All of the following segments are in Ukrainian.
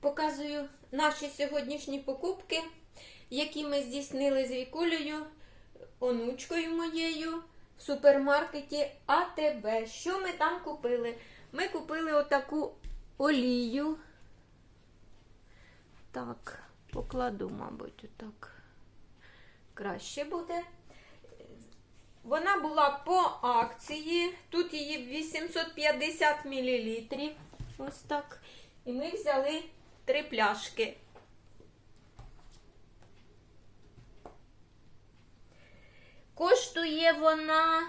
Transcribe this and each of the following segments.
показую наші сьогоднішні покупки, які ми здійснили з Вікулею, онучкою моєю в супермаркеті АТБ. Що ми там купили? Ми купили отаку олію. Так, покладу, мабуть, отак. Краще буде. Вона була по акції. Тут її 850 мл. Ось так. І ми взяли три пляшки. Коштує вона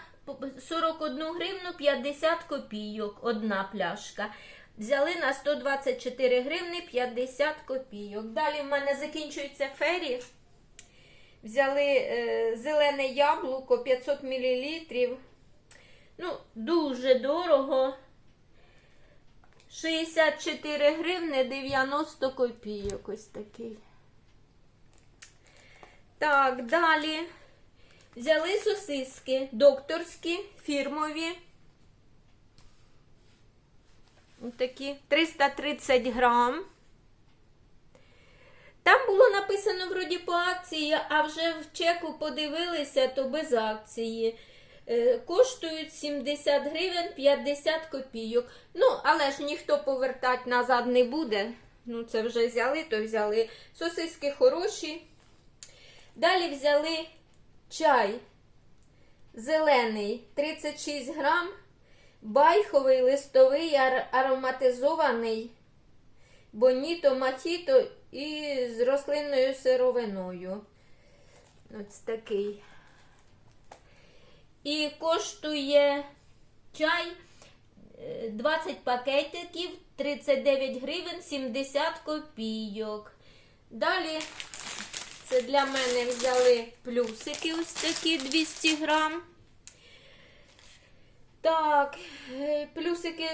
41 гривну 50 копійок. Одна пляшка. Взяли на 124 гривни 50 копійок. Далі в мене закінчується фері. Взяли е, зелене яблуко 500 мл. Ну, дуже дорого. 64 гривни 90 копійок. Ось такий. Так, далі. Взяли сосиски докторські, фірмові. Такі 330 грам. Там було написано вроді по акції, а вже в чеку подивилися, то без акції. Е, Коштують 70 гривень 50 копійок. Ну, але ж ніхто повертати назад не буде. Ну, це вже взяли, то взяли. Сосиски хороші. Далі взяли чай зелений 36 грам, байховий листовий ар- ароматизований, боніто матіто і з рослинною сировиною. Ось такий. І коштує чай е, 20 пакетиків 39 гривень 70 копійок. Далі це для мене взяли плюсики ось такі 200 грам. Так, е, плюсики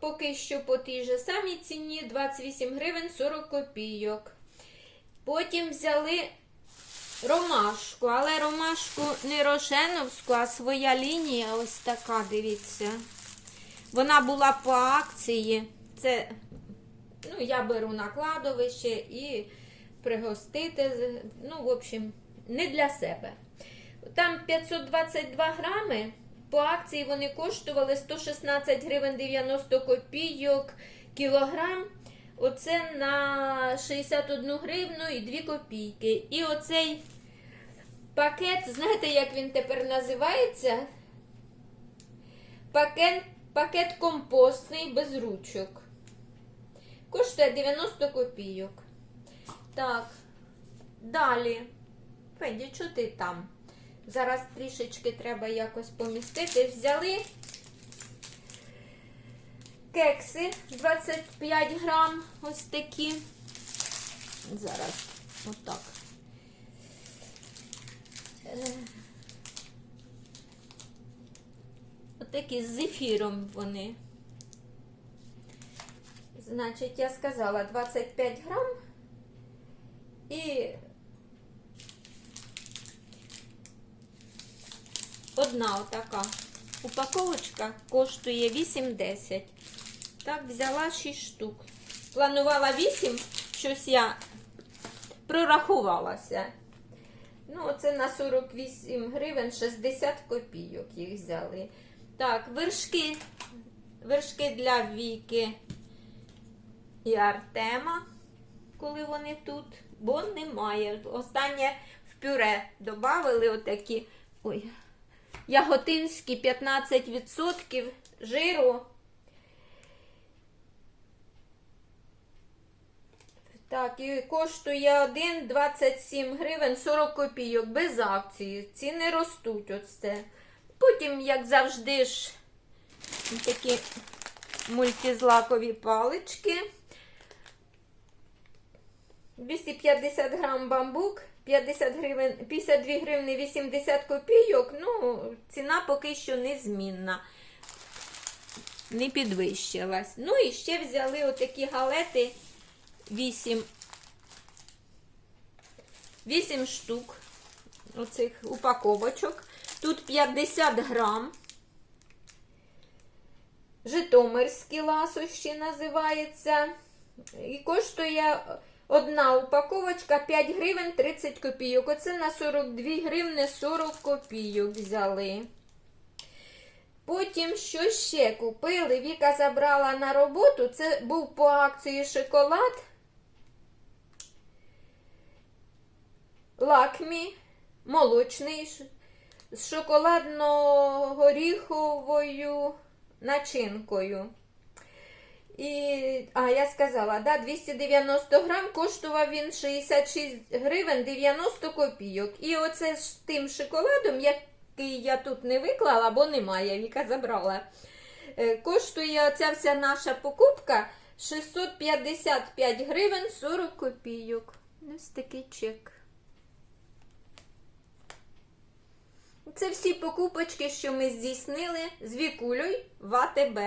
поки що по тій же самій ціні 28 гривень 40 копійок. Потім взяли ромашку, але ромашку не рошеновську, а своя лінія ось така, дивіться. Вона була по акції. Це, ну, я беру на кладовище і пригостити. Ну, в общем, не для себе. Там 522 грами. По акції вони коштували 116 гривень 90 копійок кілограм. Оце на 61 гривну і 2 копійки. І оцей пакет, знаєте, як він тепер називається? Пакет, пакет компостний без ручок. Коштує 90 копійок. Так, далі. Феді, що ти там? Зараз трішечки треба якось помістити. Взяли кекси 25 грам, ось такі. Зараз, отак. Е, Отакі з зефіром вони. Значить, я сказала 25 грам. І одна отака упаковочка коштує 8,10. Так, взяла 6 штук. Планувала 8, щось я прорахувалася. Ну, оце на 48 гривень 60 копійок їх взяли. Так, вершки. Вершки для Віки і Артема коли вони тут, бо немає. Останнє в пюре додали отакі ой, яготинські 15% жиру. Так, і коштує 1,27 гривень 40 копійок без акції. Ціни ростуть оце. Потім, як завжди ж, такі мультизлакові палички. 250 грам бамбук, 50 гривень, 52 гривни 80 копійок. Ну, ціна поки що незмінна. Не підвищилась. Ну і ще взяли отакі галети 8. 8 штук оцих упаковочок. Тут 50 грам. Житомирські ласощі називається. І коштує одна упаковочка 5 гривень 30 копійок. Оце на 42 гривни 40 копійок взяли. Потім що ще купили? Віка забрала на роботу. Це був по акції шоколад. Лакмі, молочний з шоколадно-горіховою начинкою. І, а, я сказала, да, 290 грам коштував він 66 гривень 90 копійок. І оце з тим шоколадом, який я тут не виклала, бо немає, Віка забрала. е, Коштує ця вся наша покупка 655 гривень 40 копійок. Ось такий чек. Це всі покупочки, що ми здійснили з Вікулею в АТБ.